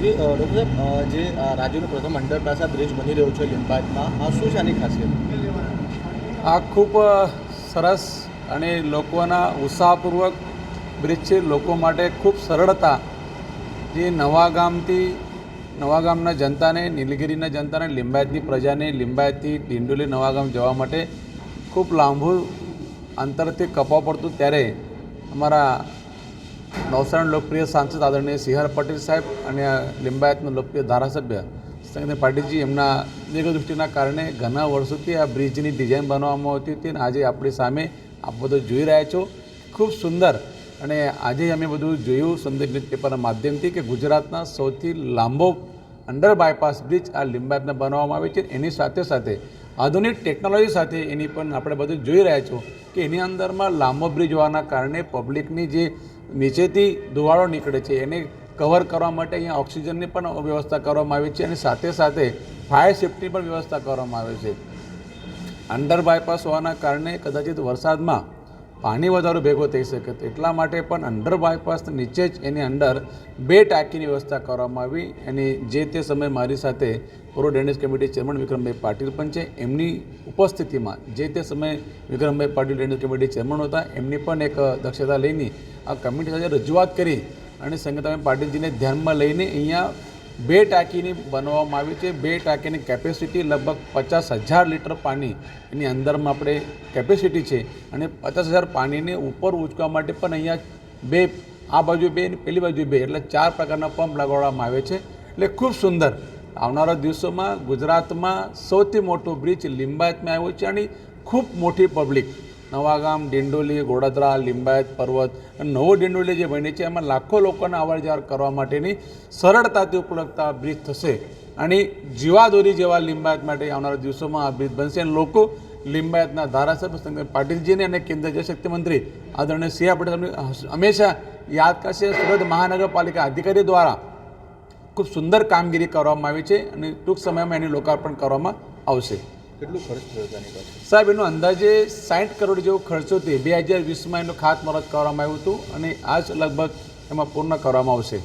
જે જે રાજ્યનો પ્રથમ અંડરપાસ આ બ્રિજ બની રહ્યો છે લિંબાયતમાં, આ શું છે આની ખાસિયત? આ ખૂબ સરસ અને લોકોના ઉત્સાહપૂર્વક બ્રિજ છે. લોકો માટે ખૂબ સરળતા જે નવા ગામથી, નવા ગામના જનતાને, નીલગીરીના જનતાને, લિંબાયતની પ્રજાને, લિંબાયતથી ડિંડોલી નવા ગામ જવા માટે ખૂબ લાંબુ અંતરથી કપવા પડતું. ત્યારે અમારા નવસારી લોકપ્રિય સાંસદ આદરણીય સિંહર પટેલ સાહેબ અને લિંબાયતના લોકપ્રિય ધારાસભ્ય સંગીત પાટીલજી, એમના દીર્ઘદૃષ્ટિના કારણે ઘણા વર્ષોથી આ બ્રિજની ડિઝાઇન બનાવવામાં આવતી હતી અને આજે આપણી સામે આપ બધું જોઈ રહ્યા છો. ખૂબ સુંદર અને આજે અમે બધું જોયું સંદેશ ન્યૂઝપેપરના માધ્યમથી કે ગુજરાતના સૌથી લાંબો અંડર બાયપાસ બ્રિજ આ લિંબાયતને બનાવવામાં આવે છે એની સાથે સાથે આધુનિક ટેકનોલોજી સાથે એની પણ આપણે બધું જોઈ રહ્યા છો કે એની અંદરમાં લાંબો બ્રિજ હોવાના કારણે પબ્લિકની જે નીચેથી ધુવાળો નીકળે છે, એને કવર કરવા માટે અહીંયા ઓક્સિજનની પણ વ્યવસ્થા કરવામાં આવી છે અને સાથે સાથે ફાયર સેફ્ટી પણ વ્યવસ્થા કરવામાં આવે છે. અંડર બાયપાસ હોવાના કારણે કદાચિત વરસાદમાં પાણી વધારો ભેગો થઈ શકે એટલા માટે પણ અંડર બાયપાસ નીચે જ એની અંદર બે ટાંકીની વ્યવસ્થા કરવામાં આવી. એની જે તે સમયે મારી સાથે પૂર્વ drainage committee chairman Vikrambhai Patil પણ છે. એમની ઉપસ્થિતિમાં જે તે સમયે Vikrambhai Patil drainage committee chairman હતા, એમની પણ એક દક્ષતા લઈને આ કમિટી સાથે રજૂઆત કરી અને સંગીતાબેન પાટીલજીને ધ્યાનમાં લઈને અહીંયા બે ટાંકીની બનાવવામાં આવી છે. બે ટાંકીની કેપેસિટી લગભગ પચાસ હજાર લીટર પાણી એની અંદરમાં આપણે કેપેસિટી છે અને પચાસ હજાર પાણીને ઉપર ઉંચકવા માટે પણ અહીંયા બે, આ બાજુ બે અને પેલી બાજુ બે એટલે ચાર પ્રકારના પંપ લગાડવામાં આવે છે. એટલે ખૂબ સુંદર. આવનારા દિવસોમાં ગુજરાતમાં સૌથી મોટો બ્રિજ લિંબાયતમાં આવ્યો છે અને ખૂબ મોટી પબ્લિક નવાગામ, ડિંડોલી ગોડાદરા લિંબાયત પર્વત નવો ડિંડોલી જે બને છે, એમાં લાખો લોકોને અવર જવર કરવા માટેની સરળતાથી ઉપલબ્ધતા બ્રિજ થશે. અને જીવાદોરી જેવા લિંબાયત માટે આવનારા દિવસોમાં આ બ્રિજ બનશે અને લોકો લિંબાયતના ધારાસભ્ય શંકર પાટીલજીને અને કેન્દ્રીય જળશક્તિ મંત્રી આદરણીય સી. આર. પટેલ હંમેશા યાદ કરશે. સુરત મહાનગરપાલિકા અધિકારી દ્વારા ખૂબ સુંદર કામગીરી કરવામાં આવી છે અને ટૂંક સમયમાં એનું લોકાર્પણ કરવામાં આવશે. કેટલું ખર્ચ થયો તેની સાહેબ, એનો અંદાજે સાઠ કરોડ જેવો ખર્ચો તે બે હજાર વીસમાં એનું ખાતમુહૂર્ત કરવામાં આવ્યું હતું અને આજ લગભગ એમાં પૂર્ણ કરવામાં આવશે.